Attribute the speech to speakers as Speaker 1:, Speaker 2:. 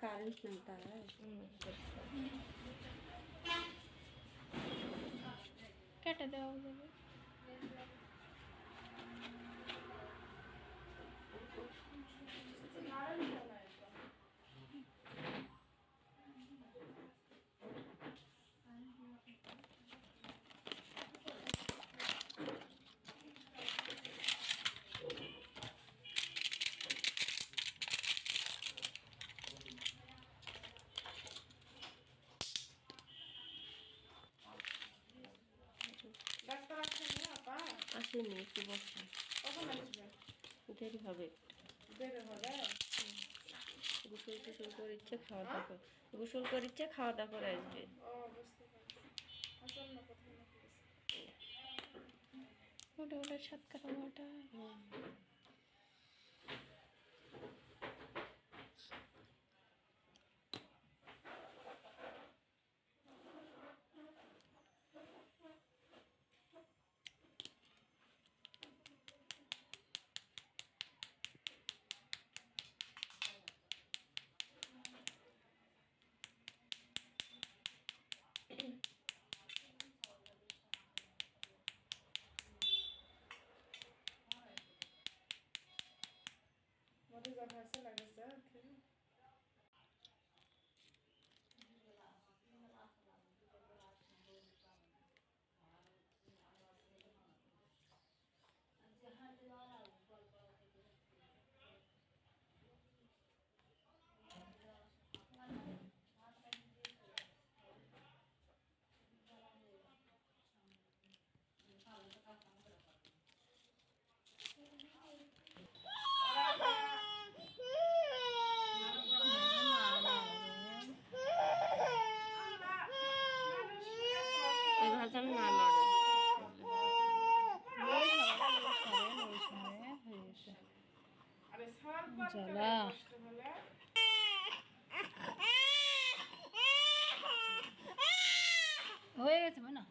Speaker 1: Current అంటారా కట్టదా
Speaker 2: আসেনি একটু বসে। দেরি হবে। গোসল টোসল করে ইচ্ছে খাওয়া দাওয়া করে গোসল করে ইচ্ছে খাওয়া দাওয়া করে আসবে।
Speaker 3: ওটা ওটা সাত কাটা ওটা
Speaker 1: bakarsın arası. লাগেছে
Speaker 2: এই না।
Speaker 3: হয়ে গেছে না